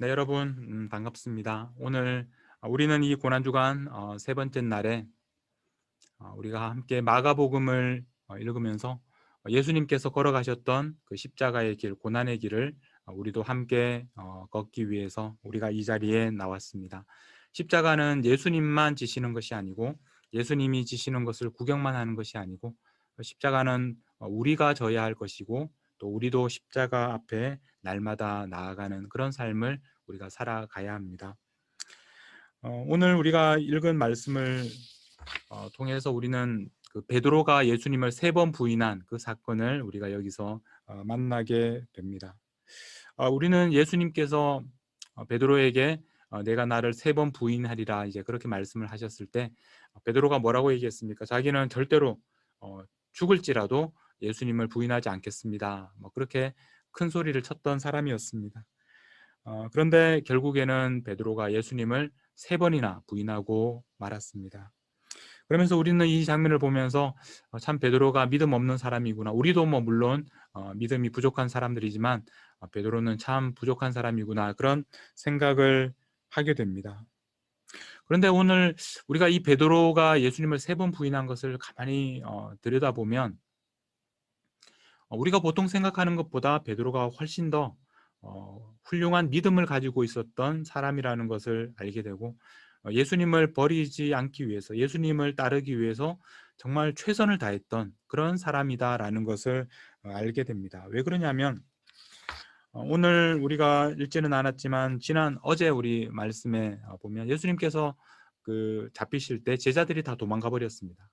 네, 여러분 음, 반갑습니다. 오늘 아, 우리는 이 고난 주간 어, 세 번째 날에 어, 우리가 함께 마가복음을 어, 읽으면서 예수님께서 걸어가셨던 그 십자가의 길, 고난의 길을 어, 우리도 함께 어, 걷기 위해서 우리가 이 자리에 나왔습니다. 십자가는 예수님만 지시는 것이 아니고 예수님이 지시는 것을 구경만 하는 것이 아니고 십자가는 어, 우리가 져야 할 것이고 또 우리도 십자가 앞에 날마다 나아가는 그런 삶을 우리가 살아가야 합니다. 어, 오늘 우리가 읽은 말씀을 어, 통해서 우리는 그 베드로가 예수님을 세 번 부인한 그 사건을 우리가 여기서 어, 만나게 됩니다. 어, 우리는 예수님께서 어, 베드로에게 어, 내가 나를 세 번 부인하리라 이제 그렇게 말씀을 하셨을 때 어, 베드로가 뭐라고 얘기했습니까? 자기는 절대로 어, 죽을지라도 예수님을 부인하지 않겠습니다. 뭐 그렇게 큰 소리를 쳤던 사람이었습니다. 어, 그런데 결국에는 베드로가 예수님을 세 번이나 부인하고 말았습니다. 그러면서 우리는 이 장면을 보면서 어, 참 베드로가 믿음 없는 사람이구나. 우리도 뭐 물론 어, 믿음이 부족한 사람들이지만 어, 베드로는 참 부족한 사람이구나 그런 생각을 하게 됩니다. 그런데 오늘 우리가 이 베드로가 예수님을 세 번 부인한 것을 가만히 어, 들여다보면 어, 우리가 보통 생각하는 것보다 베드로가 훨씬 더 어, 훌륭한 믿음을 가지고 있었던 사람이라는 것을 알게 되고 어, 예수님을 버리지 않기 위해서 예수님을 따르기 위해서 정말 최선을 다했던 그런 사람이다라는 것을 어, 알게 됩니다. 왜 그러냐면 어, 오늘 우리가 읽지는 않았지만 지난 어제 우리 말씀에 어, 보면 예수님께서 그 잡히실 때 제자들이 다 도망가 버렸습니다.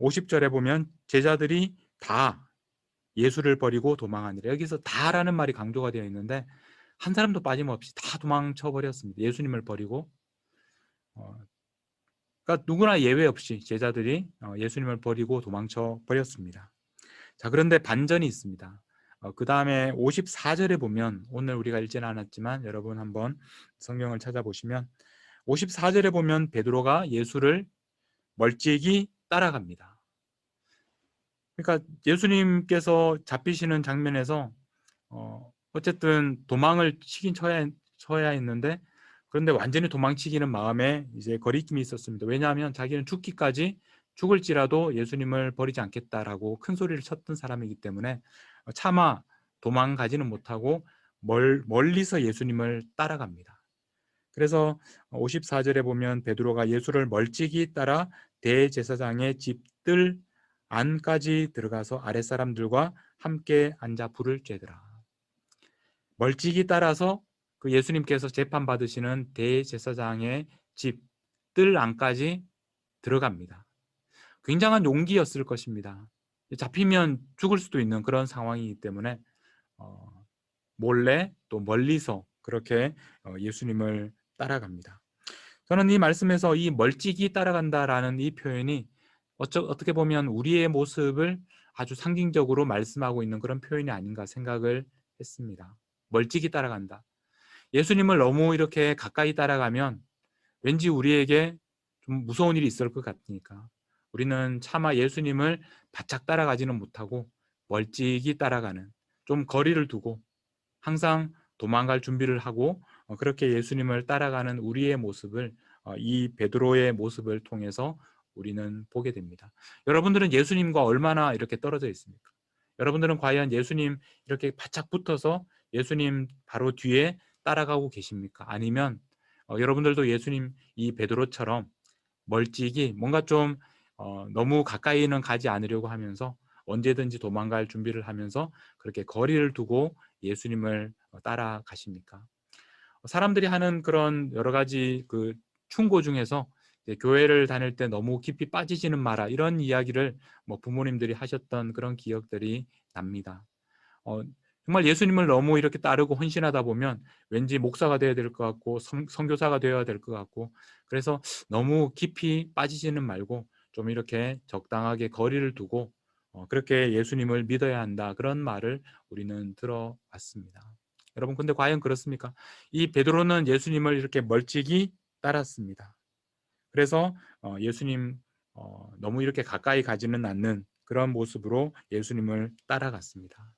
50절에 보면 제자들이 다 예수를 버리고 도망하니라. 여기서 다라는 말이 강조가 되어 있는데 한 사람도 빠짐없이 다 도망쳐 버렸습니다. 예수님을 버리고 어, 그러니까 누구나 예외 없이 제자들이 어, 예수님을 버리고 도망쳐 버렸습니다. 자 그런데 반전이 있습니다. 어, 그 다음에 54절에 보면 오늘 우리가 읽지는 않았지만 여러분 한번 성경을 찾아보시면 54절에 보면 베드로가 예수를 멀찍이 따라갑니다. 그러니까 예수님께서 잡히시는 장면에서 어, 어쨌든 도망을 치긴 쳐야, 쳐야 했는데 그런데 완전히 도망치기는 마음에 이제 거리낌이 있었습니다. 왜냐하면 자기는 죽기까지 죽을지라도 예수님을 버리지 않겠다라고 큰 소리를 쳤던 사람이기 때문에 차마 도망가지는 못하고 멀, 멀리서 예수님을 따라갑니다. 그래서 54절에 보면 베드로가 예수를 멀찍이 따라 대제사장의 집들 안까지 들어가서 아랫사람들과 함께 앉아 불을 쬐더라. 멀찍이 따라서 그 예수님께서 재판 받으시는 대제사장의 집들 안까지 들어갑니다. 굉장한 용기였을 것입니다. 잡히면 죽을 수도 있는 그런 상황이기 때문에 어, 몰래 또 멀리서 그렇게 어, 예수님을 따라갑니다. 저는 이 말씀에서 이 멀찍이 따라간다라는 이 표현이 어쩌, 어떻게 보면 우리의 모습을 아주 상징적으로 말씀하고 있는 그런 표현이 아닌가 생각을 했습니다. 멀찍이 따라간다. 예수님을 너무 이렇게 가까이 따라가면 왠지 우리에게 좀 무서운 일이 있을 것 같으니까 우리는 차마 예수님을 바짝 따라가지는 못하고 멀찍이 따라가는 좀 거리를 두고 항상 도망갈 준비를 하고 어, 그렇게 예수님을 따라가는 우리의 모습을 어, 이 베드로의 모습을 통해서 우리는 보게 됩니다. 여러분들은 예수님과 얼마나 이렇게 떨어져 있습니까? 여러분들은 과연 예수님 이렇게 바짝 붙어서 예수님 바로 뒤에 따라가고 계십니까? 아니면 어, 여러분들도 예수님 이 베드로처럼 멀찍이 뭔가 좀 어, 너무 가까이는 가지 않으려고 하면서 언제든지 도망갈 준비를 하면서 그렇게 거리를 두고 예수님을 어, 따라가십니까? 사람들이 하는 그런 여러 가지 그 충고 중에서 교회를 다닐 때 너무 깊이 빠지지는 마라 이런 이야기를 뭐 부모님들이 하셨던 그런 기억들이 납니다. 어, 정말 예수님을 너무 이렇게 따르고 헌신하다 보면 왠지 목사가 되어야 될 것 같고 성, 선교사가 되어야 될 것 같고 그래서 너무 깊이 빠지지는 말고 좀 이렇게 적당하게 거리를 두고 어, 그렇게 예수님을 믿어야 한다 그런 말을 우리는 들어왔습니다. 여러분 근데 과연 그렇습니까? 이 베드로는 예수님을 이렇게 멀찍이 따랐습니다. 그래서 어, 예수님 어, 너무 이렇게 가까이 가지는 않는 그런 모습으로 예수님을 따라갔습니다.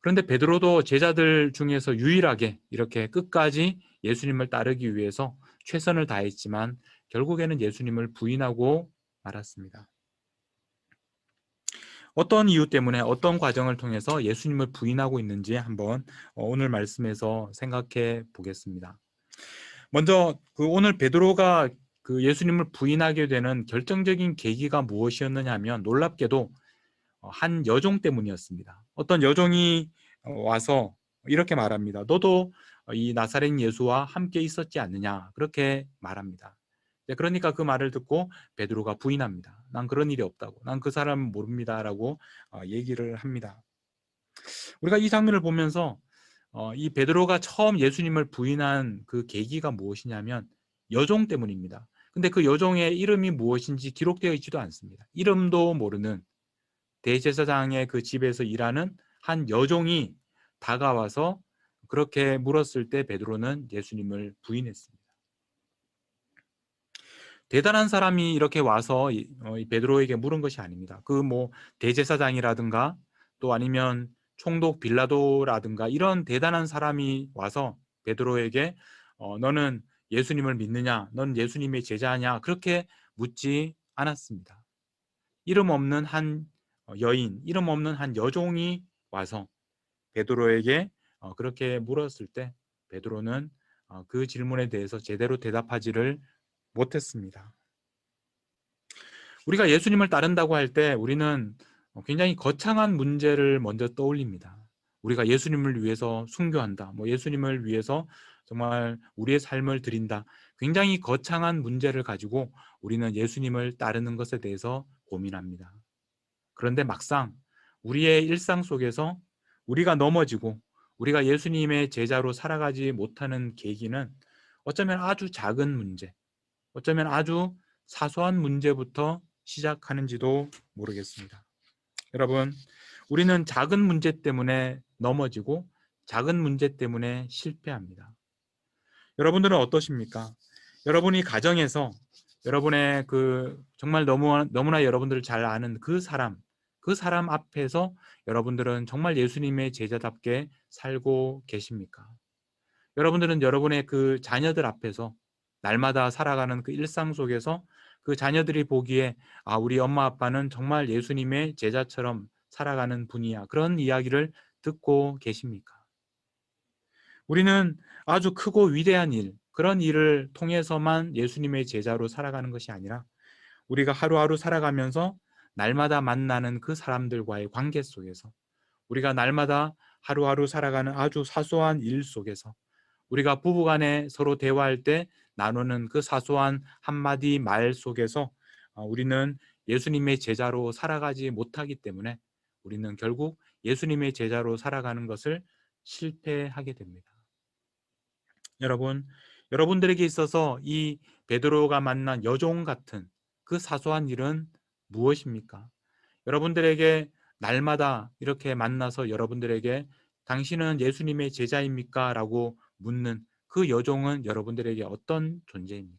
그런데 베드로도 제자들 중에서 유일하게 이렇게 끝까지 예수님을 따르기 위해서 최선을 다했지만 결국에는 예수님을 부인하고 말았습니다. 어떤 이유 때문에 어떤 과정을 통해서 예수님을 부인하고 있는지 한번 어, 오늘 말씀에서 생각해 보겠습니다. 먼저 그 오늘 베드로가 그 예수님을 부인하게 되는 결정적인 계기가 무엇이었느냐 하면 놀랍게도 어, 한 여종 때문이었습니다. 어떤 여종이 어, 와서 이렇게 말합니다. 너도 이 나사렛 예수와 함께 있었지 않느냐 그렇게 말합니다. 네, 그러니까 그 말을 듣고 베드로가 부인합니다. 난 그런 일이 없다고. 난 그 사람 모릅니다라고 어, 얘기를 합니다. 우리가 이 장면을 보면서 이 베드로가 처음 예수님을 부인한 그 계기가 무엇이냐면 여종 때문입니다. 근데 그 여종의 이름이 무엇인지 기록되어 있지도 않습니다. 이름도 모르는 대제사장의 그 집에서 일하는 한 여종이 다가와서 그렇게 물었을 때 베드로는 예수님을 부인했습니다. 대단한 사람이 이렇게 와서 어, 베드로에게 물은 것이 아닙니다. 그 뭐 대제사장이라든가 또 아니면 총독 빌라도라든가 이런 대단한 사람이 와서 베드로에게 어, 너는 예수님을 믿느냐? 넌 예수님의 제자냐? 그렇게 묻지 않았습니다. 이름 없는 한 어, 여인, 이름 없는 한 여종이 와서 베드로에게 어, 그렇게 물었을 때 베드로는 어, 그 질문에 대해서 제대로 대답하지를 못했습니다. 우리가 예수님을 따른다고 할 때 우리는 굉장히 거창한 문제를 먼저 떠올립니다. 우리가 예수님을 위해서 순교한다. 뭐 예수님을 위해서 정말 우리의 삶을 드린다. 굉장히 거창한 문제를 가지고 우리는 예수님을 따르는 것에 대해서 고민합니다. 그런데 막상 우리의 일상 속에서 우리가 넘어지고 우리가 예수님의 제자로 살아가지 못하는 계기는 어쩌면 아주 작은 문제, 어쩌면 아주 사소한 문제부터 시작하는지도 모르겠습니다. 여러분, 우리는 작은 문제 때문에 넘어지고 작은 문제 때문에 실패합니다. 여러분들은 어떠십니까? 여러분이 가정에서 여러분의 그 정말 너무 너무나 여러분들을 잘 아는 그 사람 그 사람 앞에서 여러분들은 정말 예수님의 제자답게 살고 계십니까? 여러분들은 여러분의 그 자녀들 앞에서 날마다 살아가는 그 일상 속에서 그 자녀들이 보기에 아 우리 엄마 아빠는 정말 예수님의 제자처럼 살아가는 분이야 그런 이야기를 듣고 계십니까? 우리는 아주 크고 위대한 일 그런 일을 통해서만 예수님의 제자로 살아가는 것이 아니라 우리가 하루하루 살아가면서 날마다 만나는 그 사람들과의 관계 속에서 우리가 날마다 하루하루 살아가는 아주 사소한 일 속에서 우리가 부부간에 서로 대화할 때 나누는 그 사소한 한마디 말 속에서 어, 우리는 예수님의 제자로 살아가지 못하기 때문에 우리는 결국 예수님의 제자로 살아가는 것을 실패하게 됩니다. 여러분, 여러분들에게 있어서 이 베드로가 만난 여종 같은 그 사소한 일은 무엇입니까? 여러분들에게 날마다 이렇게 만나서 여러분들에게 당신은 예수님의 제자입니까? 라고 묻는 그 여종은 여러분들에게 어떤 존재입니까?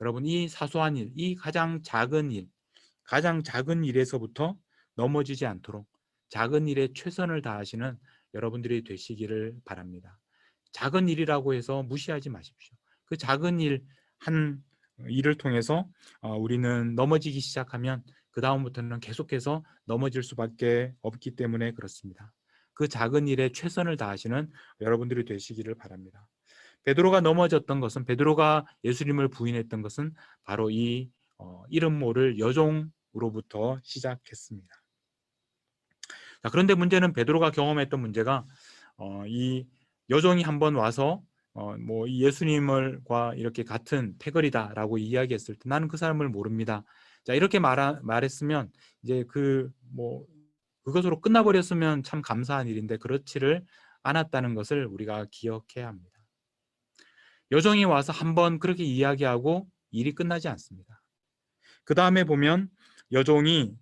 여러분 이 사소한 일, 이 가장 작은 일, 가장 작은 일에서부터 넘어지지 않도록 작은 일에 최선을 다하시는 여러분들이 되시기를 바랍니다. 작은 일이라고 해서 무시하지 마십시오. 그 작은 일 한 일을 통해서 어, 우리는 넘어지기 시작하면 그 다음부터는 계속해서 넘어질 수밖에 없기 때문에 그렇습니다. 그 작은 일에 최선을 다하시는 여러분들이 되시기를 바랍니다. 베드로가 넘어졌던 것은 베드로가 예수님을 부인했던 것은 바로 이 어, 이름 모를 여종으로부터 시작했습니다. 자, 그런데 문제는 베드로가 경험했던 문제가 어, 이 여종이 한번 와서 어, 뭐 예수님을과 이렇게 같은 패거리다라고 이야기했을 때 나는 그 사람을 모릅니다. 자 이렇게 말 말했으면 이제 그 뭐 그것으로 끝나버렸으면 참 감사한 일인데 그렇지를 않았다는 것을 우리가 기억해야 합니다. 여종이 와서 한번 그렇게 이야기하고 일이 끝나지 않습니다. 그 다음에 보면 여종이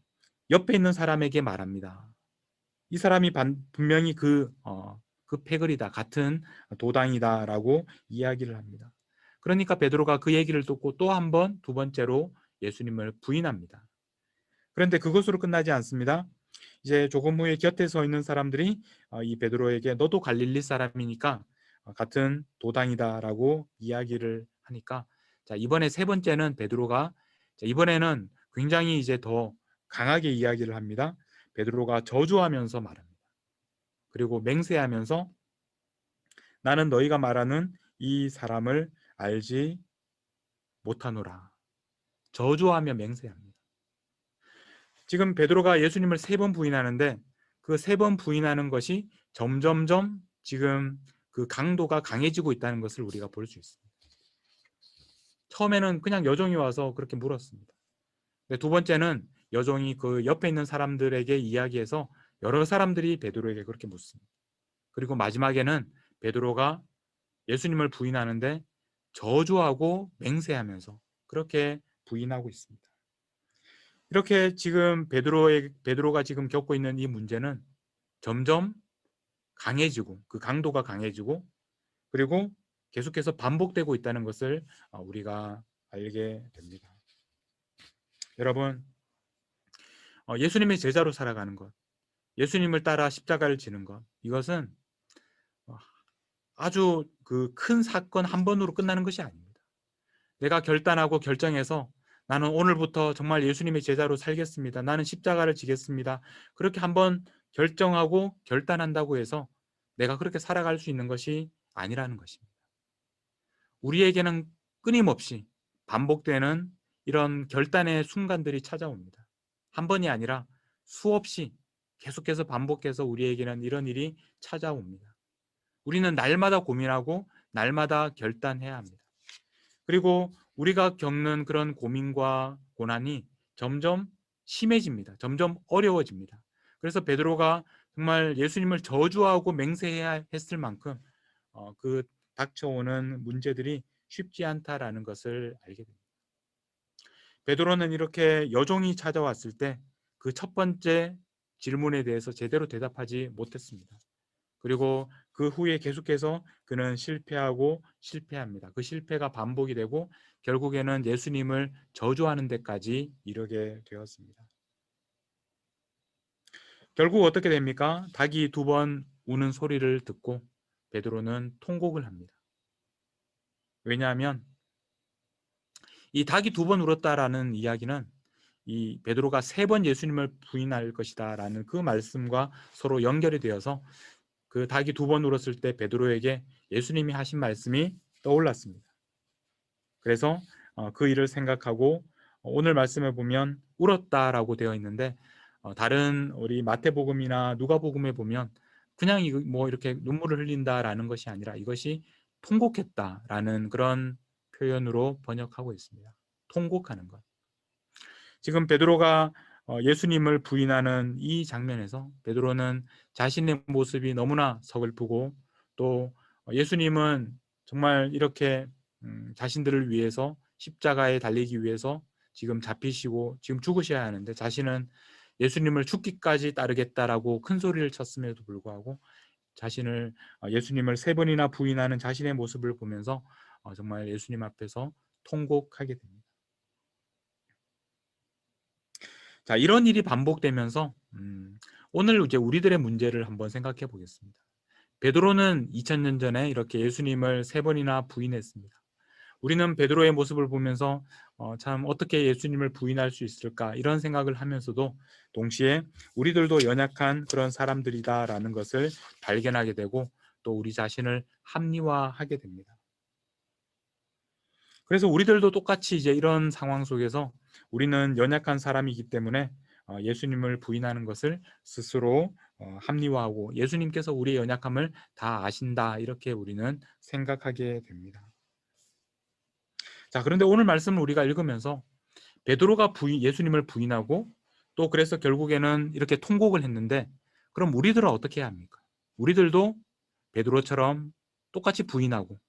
옆에 있는 사람에게 말합니다. 이 사람이 분명히 그 어, 그 패거리다 같은 도당이다라고 이야기를 합니다. 그러니까 베드로가 그 얘기를 듣고 또 한 번 두 번째로 예수님을 부인합니다. 그런데 그것으로 끝나지 않습니다. 이제 조금 후에 곁에 서 있는 사람들이 어, 이 베드로에게 너도 갈릴리 사람이니까 어, 같은 도당이다라고 이야기를 하니까 자 이번에 세 번째는 베드로가 자, 이번에는 굉장히 이제 더 강하게 이야기를 합니다. 베드로가 저주하면서 말합니다. 그리고 맹세하면서 나는 너희가 말하는 이 사람을 알지 못하노라. 저주하며 맹세합니다. 지금 베드로가 예수님을 세 번 부인하는데 그 세 번 부인하는 것이 점점점 지금 그 강도가 강해지고 있다는 것을 우리가 볼 수 있습니다. 처음에는 그냥 여종이 와서 그렇게 물었습니다. 두 번째는 여종이 그 옆에 있는 사람들에게 이야기해서 여러 사람들이 베드로에게 그렇게 묻습니다. 그리고 마지막에는 베드로가 예수님을 부인하는데 저주하고 맹세하면서 그렇게 부인하고 있습니다. 이렇게 지금 베드로의 베드로가 지금 겪고 있는 이 문제는 점점 강해지고 그 강도가 강해지고 그리고 계속해서 반복되고 있다는 것을 어, 우리가 알게 됩니다. 여러분 어, 예수님의 제자로 살아가는 것, 예수님을 따라 십자가를 지는 것 이것은 어, 아주 그 큰 사건 한 번으로 끝나는 것이 아닙니다. 내가 결단하고 결정해서 나는 오늘부터 정말 예수님의 제자로 살겠습니다. 나는 십자가를 지겠습니다. 그렇게 한번 결정하고 결단한다고 해서 내가 그렇게 살아갈 수 있는 것이 아니라는 것입니다. 우리에게는 끊임없이 반복되는 이런 결단의 순간들이 찾아옵니다. 한 번이 아니라 수없이 계속해서 반복해서 우리에게는 이런 일이 찾아옵니다. 우리는 날마다 고민하고 날마다 결단해야 합니다. 그리고 우리가 겪는 그런 고민과 고난이 점점 심해집니다. 점점 어려워집니다. 그래서 베드로가 정말 예수님을 저주하고 맹세해야 했을 만큼 어, 그 닥쳐오는 문제들이 쉽지 않다라는 것을 알게 됩니다. 베드로는 이렇게 여종이 찾아왔을 때 그 첫 번째 질문에 대해서 제대로 대답하지 못했습니다. 그리고 그 후에 계속해서 그는 실패하고 실패합니다. 그 실패가 반복이 되고 결국에는 예수님을 저주하는 데까지 이르게 되었습니다. 결국 어떻게 됩니까? 닭이 두 번 우는 소리를 듣고 베드로는 통곡을 합니다. 왜냐하면 이 닭이 두 번 울었다라는 이야기는 이 베드로가 세 번 예수님을 부인할 것이다라는 그 말씀과 서로 연결이 되어서 그 닭이 두 번 울었을 때 베드로에게 예수님이 하신 말씀이 떠올랐습니다. 그래서 어, 그 일을 생각하고 오늘 말씀에 보면 울었다라고 되어 있는데 어, 다른 우리 마태복음이나 누가복음에 보면 그냥 뭐 이렇게 눈물을 흘린다라는 것이 아니라 이것이 통곡했다라는 그런 표현으로 번역하고 있습니다. 통곡하는 것. 지금 베드로가 어, 예수님을 부인하는 이 장면에서 베드로는 자신의 모습이 너무나 서글프고 또 예수님은 정말 이렇게 음, 자신들을 위해서 십자가에 달리기 위해서 지금 잡히시고 지금 죽으셔야 하는데 자신은 예수님을 죽기까지 따르겠다라고 큰 소리를 쳤음에도 불구하고 자신을 어, 예수님을 세 번이나 부인하는 자신의 모습을 보면서 어, 정말 예수님 앞에서 통곡하게 됩니다. 자 이런 일이 반복되면서 음, 오늘 이제 우리들의 문제를 한번 생각해 보겠습니다. 베드로는 2000년 전에 이렇게 예수님을 세 번이나 부인했습니다. 우리는 베드로의 모습을 보면서 어, 참 어떻게 예수님을 부인할 수 있을까 이런 생각을 하면서도 동시에 우리들도 연약한 그런 사람들이다라는 것을 발견하게 되고 또 우리 자신을 합리화하게 됩니다. 그래서 우리들도 똑같이 이제 이런 상황 속에서 우리는 연약한 사람이기 때문에 어, 예수님을 부인하는 것을 스스로 어, 합리화하고 예수님께서 우리의 연약함을 다 아신다 이렇게 우리는 생각하게 됩니다. 자, 그런데 오늘 말씀을 우리가 읽으면서 베드로가 부인, 예수님을 부인하고 또 그래서 결국에는 이렇게 통곡을 했는데 그럼 우리들은 어떻게 해야 합니까? 우리들도 베드로처럼 똑같이 부인하고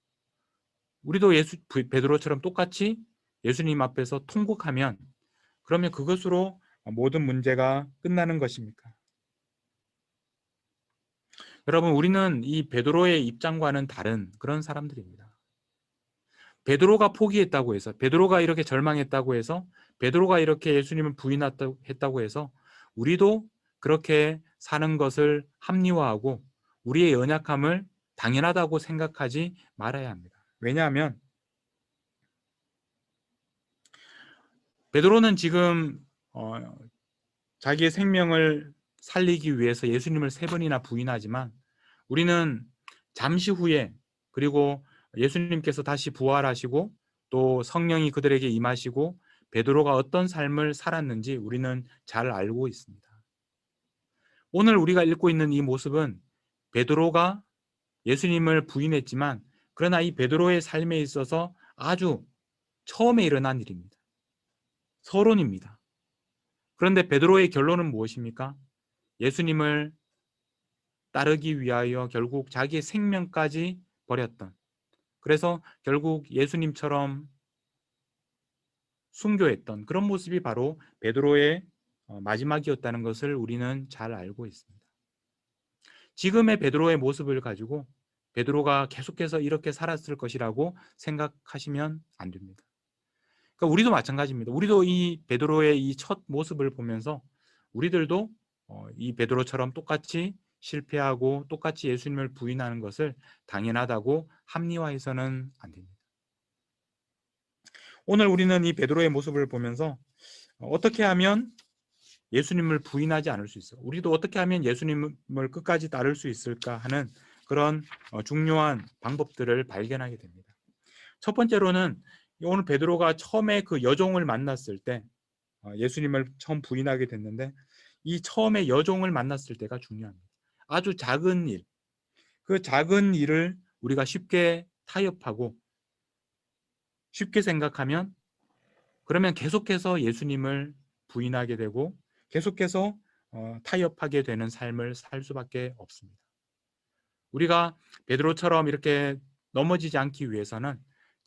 우리도 예수 베드로처럼 똑같이 예수님 앞에서 통곡하면 그러면 그것으로 모든 문제가 끝나는 것입니까? 여러분 우리는 이 베드로의 입장과는 다른 그런 사람들입니다. 베드로가 포기했다고 해서 베드로가 이렇게 절망했다고 해서 베드로가 이렇게 예수님을 부인했다고 해서 우리도 그렇게 사는 것을 합리화하고 우리의 연약함을 당연하다고 생각하지 말아야 합니다. 왜냐하면 베드로는 지금 어, 자기의 생명을 살리기 위해서 예수님을 세 번이나 부인하지만 우리는 잠시 후에 그리고 예수님께서 다시 부활하시고 또 성령이 그들에게 임하시고 베드로가 어떤 삶을 살았는지 우리는 잘 알고 있습니다. 오늘 우리가 읽고 있는 이 모습은 베드로가 예수님을 부인했지만 그러나 이 베드로의 삶에 있어서 아주 처음에 일어난 일입니다. 서론입니다. 그런데 베드로의 결론은 무엇입니까? 예수님을 따르기 위하여 결국 자기의 생명까지 버렸던 그래서 결국 예수님처럼 순교했던 그런 모습이 바로 베드로의 어, 마지막이었다는 것을 우리는 잘 알고 있습니다. 지금의 베드로의 모습을 가지고 베드로가 계속해서 이렇게 살았을 것이라고 생각하시면 안 됩니다. 그러니까 우리도 마찬가지입니다. 우리도 이 베드로의 이 첫 모습을 보면서 우리들도 어, 이 베드로처럼 똑같이 실패하고 똑같이 예수님을 부인하는 것을 당연하다고 합리화해서는 안 됩니다. 오늘 우리는 이 베드로의 모습을 보면서 어떻게 하면 예수님을 부인하지 않을 수 있어? 우리도 어떻게 하면 예수님을 끝까지 따를 수 있을까 하는 그런 어, 중요한 방법들을 발견하게 됩니다. 첫 번째로는 오늘 베드로가 처음에 그 여종을 만났을 때 어, 예수님을 처음 부인하게 됐는데 이 처음에 여종을 만났을 때가 중요합니다. 아주 작은 일, 그 작은 일을 우리가 쉽게 타협하고 쉽게 생각하면 그러면 계속해서 예수님을 부인하게 되고 계속해서 어, 타협하게 되는 삶을 살 수밖에 없습니다. 우리가 베드로처럼 이렇게 넘어지지 않기 위해서는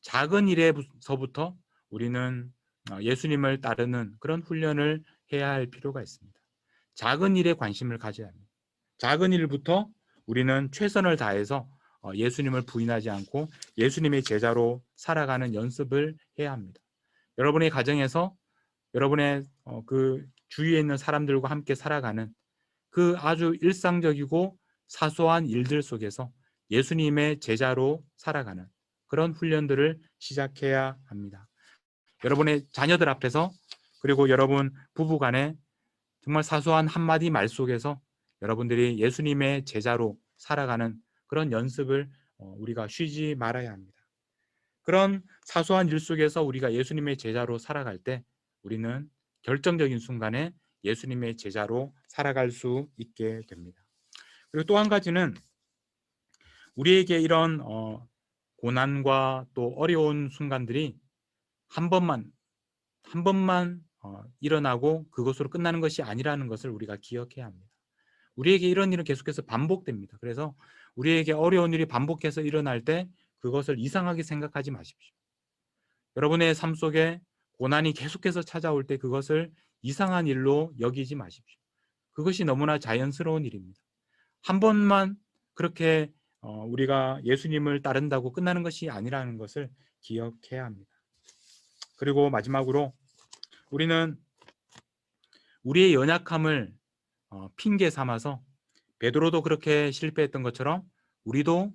작은 일에서부터 우리는 어, 예수님을 따르는 그런 훈련을 해야 할 필요가 있습니다. 작은 일에 관심을 가져야 합니다. 작은 일부터 우리는 최선을 다해서 어, 예수님을 부인하지 않고 예수님의 제자로 살아가는 연습을 해야 합니다. 여러분의 가정에서 여러분의 어, 그 주위에 있는 사람들과 함께 살아가는 그 아주 일상적이고 사소한 일들 속에서 예수님의 제자로 살아가는 그런 훈련들을 시작해야 합니다. 여러분의 자녀들 앞에서 그리고 여러분 부부 간에 정말 사소한 한마디 말 속에서 여러분들이 예수님의 제자로 살아가는 그런 연습을 어, 우리가 쉬지 말아야 합니다. 그런 사소한 일 속에서 우리가 예수님의 제자로 살아갈 때 우리는 결정적인 순간에 예수님의 제자로 살아갈 수 있게 됩니다. 그리고 또 한 가지는 우리에게 이런 어, 고난과 또 어려운 순간들이 한 번만 한 번만 어, 일어나고 그것으로 끝나는 것이 아니라는 것을 우리가 기억해야 합니다. 우리에게 이런 일은 계속해서 반복됩니다. 그래서 우리에게 어려운 일이 반복해서 일어날 때 그것을 이상하게 생각하지 마십시오. 여러분의 삶 속에 고난이 계속해서 찾아올 때 그것을 이상한 일로 여기지 마십시오. 그것이 너무나 자연스러운 일입니다. 한 번만 그렇게 어, 우리가 예수님을 따른다고 끝나는 것이 아니라는 것을 기억해야 합니다. 그리고 마지막으로 우리는 우리의 연약함을 어, 핑계 삼아서 베드로도 그렇게 실패했던 것처럼 우리도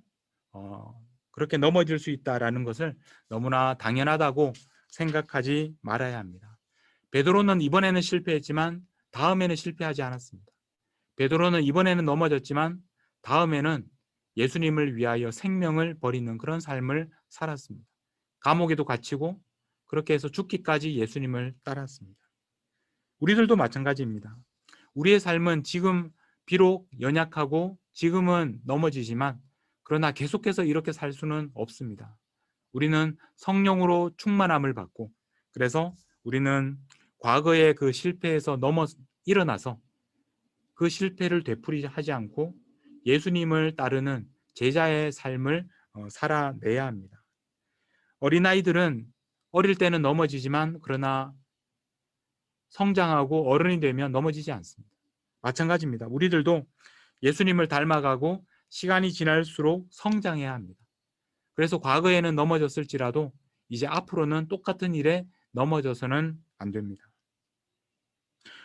어, 그렇게 넘어질 수 있다라는 것을 너무나 당연하다고 생각하지 말아야 합니다. 베드로는 이번에는 실패했지만 다음에는 실패하지 않았습니다. 베드로는 이번에는 넘어졌지만 다음에는 예수님을 위하여 생명을 버리는 그런 삶을 살았습니다. 감옥에도 갇히고 그렇게 해서 죽기까지 예수님을 따랐습니다. 우리들도 마찬가지입니다. 우리의 삶은 지금 비록 연약하고 지금은 넘어지지만 그러나 계속해서 이렇게 살 수는 없습니다. 우리는 성령으로 충만함을 받고 그래서 우리는 과거의 그 실패에서 넘어 일어나서 그 실패를 되풀이하지 않고 예수님을 따르는 제자의 삶을 어, 살아내야 합니다. 어린아이들은 어릴 때는 넘어지지만 그러나 성장하고 어른이 되면 넘어지지 않습니다. 마찬가지입니다. 우리들도 예수님을 닮아가고 시간이 지날수록 성장해야 합니다. 그래서 과거에는 넘어졌을지라도 이제 앞으로는 똑같은 일에 넘어져서는 안 됩니다.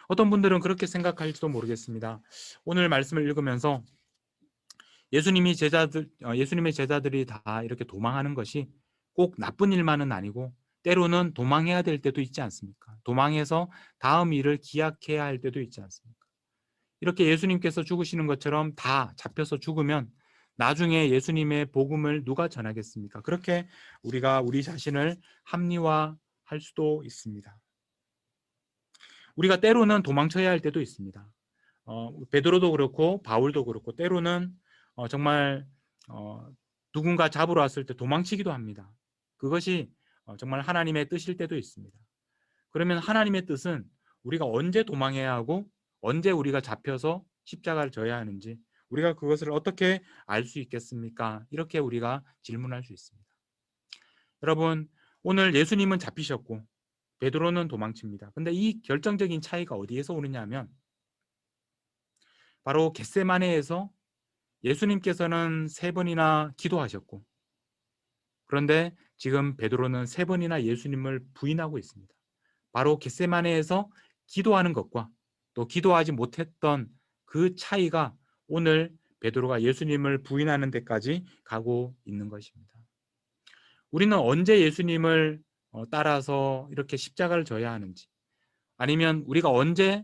어떤 분들은 그렇게 생각할지도 모르겠습니다. 오늘 말씀을 읽으면서 예수님이 제자들 어, 예수님의 제자들이 다 이렇게 도망하는 것이 꼭 나쁜 일만은 아니고 때로는 도망해야 될 때도 있지 않습니까? 도망해서 다음 일을 기약해야 할 때도 있지 않습니까? 이렇게 예수님께서 죽으시는 것처럼 다 잡혀서 죽으면 나중에 예수님의 복음을 누가 전하겠습니까? 그렇게 우리가 우리 자신을 합리화할 수도 있습니다. 우리가 때로는 도망쳐야 할 때도 있습니다. 어, 베드로도 그렇고 바울도 그렇고 때로는 어, 정말 어, 누군가 잡으러 왔을 때 도망치기도 합니다. 그것이 어, 정말 하나님의 뜻일 때도 있습니다. 그러면 하나님의 뜻은 우리가 언제 도망해야 하고 언제 우리가 잡혀서 십자가를 져야 하는지 우리가 그것을 어떻게 알 수 있겠습니까? 이렇게 우리가 질문할 수 있습니다. 여러분 오늘 예수님은 잡히셨고 베드로는 도망칩니다. 근데 이 결정적인 차이가 어디에서 오느냐 하면 바로 겟세마네에서 예수님께서는 세 번이나 기도하셨고 그런데 지금 베드로는 세 번이나 예수님을 부인하고 있습니다. 바로 겟세마네에서 기도하는 것과 또 기도하지 못했던 그 차이가 오늘 베드로가 예수님을 부인하는 데까지 가고 있는 것입니다. 우리는 언제 예수님을 어, 따라서 이렇게 십자가를 져야 하는지 아니면 우리가 언제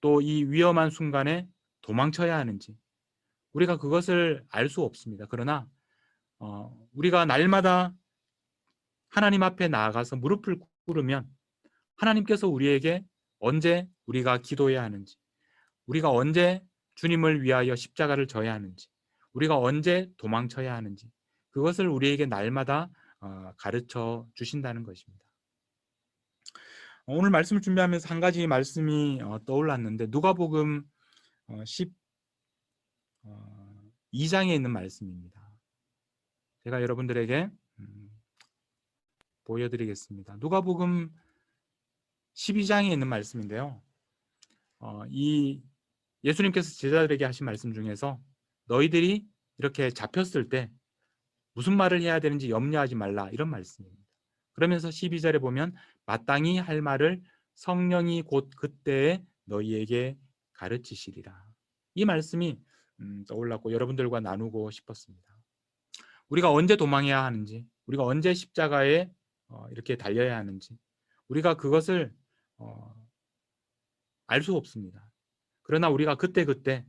또 이 위험한 순간에 도망쳐야 하는지 우리가 그것을 알 수 없습니다. 그러나 어, 우리가 날마다 하나님 앞에 나아가서 무릎을 꿇으면 하나님께서 우리에게 언제 우리가 기도해야 하는지 우리가 언제 주님을 위하여 십자가를 져야 하는지 우리가 언제 도망쳐야 하는지 그것을 우리에게 날마다 어, 가르쳐 주신다는 것입니다. 오늘 말씀을 준비하면서 한 가지 말씀이 어, 떠올랐는데 누가복음 12장에 있는 말씀입니다. 제가 여러분들에게 음, 보여드리겠습니다. 누가복음 12장에 있는 말씀인데요. 어, 이 예수님께서 제자들에게 하신 말씀 중에서 너희들이 이렇게 잡혔을 때 무슨 말을 해야 되는지 염려하지 말라 이런 말씀입니다. 그러면서 12절에 보면 마땅히 할 말을 성령이 곧 그때에 너희에게 가르치시리라. 이 말씀이 음, 떠올랐고 여러분들과 나누고 싶었습니다. 우리가 언제 도망해야 하는지, 우리가 언제 십자가에 어, 이렇게 달려야 하는지, 우리가 그것을 어, 알수 없습니다. 그러나 우리가 그때 그때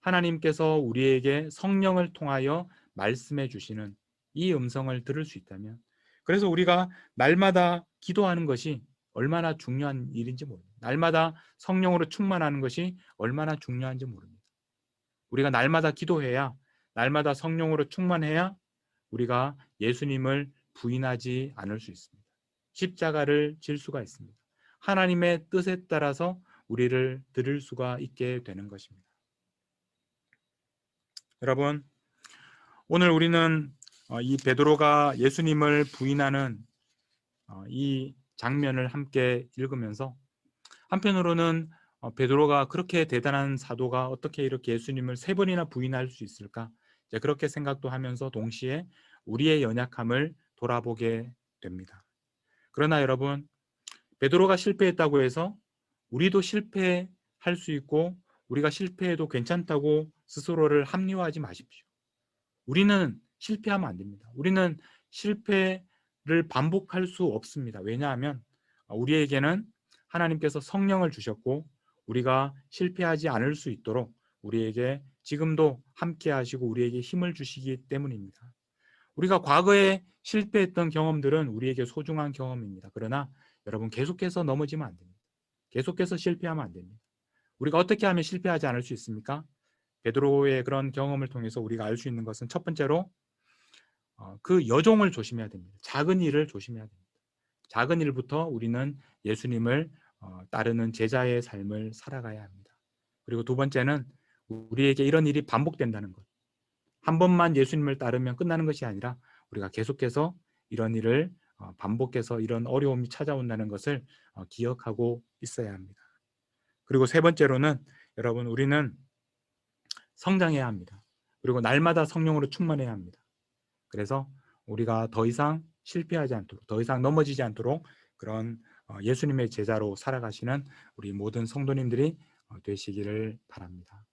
하나님께서 우리에게 성령을 통하여 말씀해 주시는 이 음성을 들을 수 있다면 그래서 우리가 날마다 기도하는 것이 얼마나 중요한 일인지 모릅니다. 날마다 성령으로 충만하는 것이 얼마나 중요한지 모릅니다. 우리가 날마다 기도해야 날마다 성령으로 충만해야 우리가 예수님을 부인하지 않을 수 있습니다. 십자가를 질 수가 있습니다. 하나님의 뜻에 따라서 우리를 들을 수가 있게 되는 것입니다. 여러분, 오늘 우리는 어, 이 베드로가 예수님을 부인하는 어, 이 장면을 함께 읽으면서 한편으로는 어, 베드로가 그렇게 대단한 사도가 어떻게 이렇게 예수님을 세 번이나 부인할 수 있을까? 그렇게 생각도 하면서 동시에 우리의 연약함을 돌아보게 됩니다. 그러나 여러분, 베드로가 실패했다고 해서 우리도 실패할 수 있고 우리가 실패해도 괜찮다고 스스로를 합리화하지 마십시오. 우리는 실패하면 안 됩니다. 우리는 실패를 반복할 수 없습니다. 왜냐하면 우리에게는 하나님께서 성령을 주셨고 우리가 실패하지 않을 수 있도록 우리에게 지금도 함께 하시고 우리에게 힘을 주시기 때문입니다. 우리가 과거에 실패했던 경험들은 우리에게 소중한 경험입니다. 그러나 여러분 계속해서 넘어지면 안 됩니다. 계속해서 실패하면 안 됩니다. 우리가 어떻게 하면 실패하지 않을 수 있습니까? 베드로의 그런 경험을 통해서 우리가 알 수 있는 것은 첫 번째로 어, 그 여종을 조심해야 됩니다. 작은 일을 조심해야 됩니다. 작은 일부터 우리는 예수님을 어, 따르는 제자의 삶을 살아가야 합니다. 그리고 두 번째는 우리에게 이런 일이 반복된다는 것. 한 번만 예수님을 따르면 끝나는 것이 아니라 우리가 계속해서 이런 일을 어, 반복해서 이런 어려움이 찾아온다는 것을 어, 기억하고 있어야 합니다. 그리고 세 번째로는 여러분 우리는 성장해야 합니다. 그리고 날마다 성령으로 충만해야 합니다. 그래서 우리가 더 이상 실패하지 않도록 더 이상 넘어지지 않도록 그런 어, 예수님의 제자로 살아가시는 우리 모든 성도님들이 어, 되시기를 바랍니다.